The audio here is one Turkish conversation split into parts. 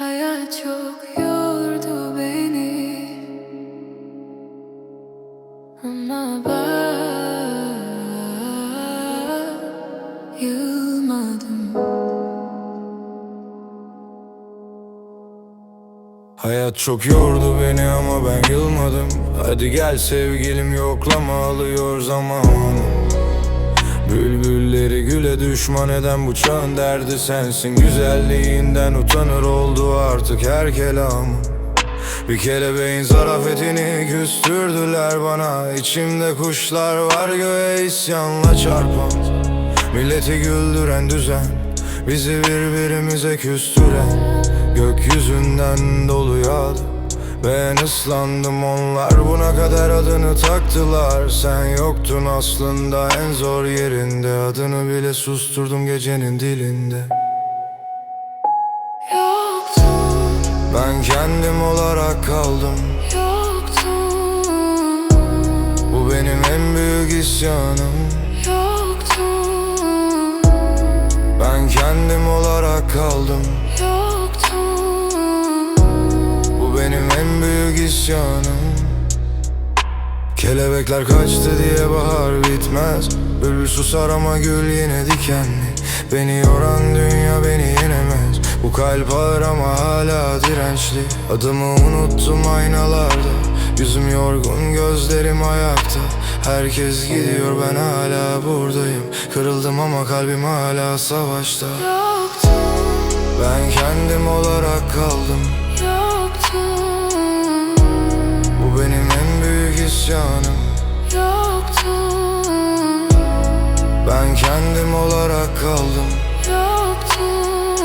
Hayat çok yordu beni. Ama ben yılmadım. Hayat çok yordu beni ama ben yılmadım. Hadi gel sevgilim yoklama alıyor zamanı Bülbülleri güle düşman eden bu çağın derdi sensin. Güzelliğinden utanır oldu artık her kelamı Bir kelebeğin zarafetini küstürdüler bana. İçimde kuşlar var göğe isyanla çarpan. Milleti güldüren düzen Bizi birbirimize küstüren. Gökyüzünden dolu yağdı Ben ıslandım onlar buna kadar adını taktılar. Sen yoktun aslında en zor yerinde. Adını bile susturdum gecenin dilinde. Yoktun, Ben kendim olarak kaldım. Yoktun. Bu benim en büyük isyanım. Yoktun, Ben kendim olarak kaldım isyanım Kelebekler kaçtı diye bahar bitmez. Bülbül susar ama gül yine dikenli. Beni yoran dünya beni yenemez. Bu kalp ağır ama hala dirençli. Adımı unuttum aynalarda. Yüzüm yorgun gözlerim ayakta. Herkes gidiyor ben hala buradayım. Kırıldım ama kalbim hala savaşta. Yoktun, Ben kendim olarak kaldım Ben kendim olarak kaldım. Yoktun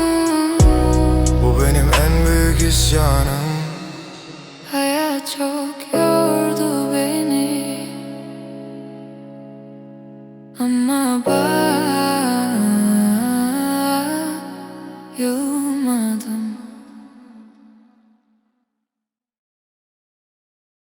Bu benim en büyük isyanım. Hayat çok yordu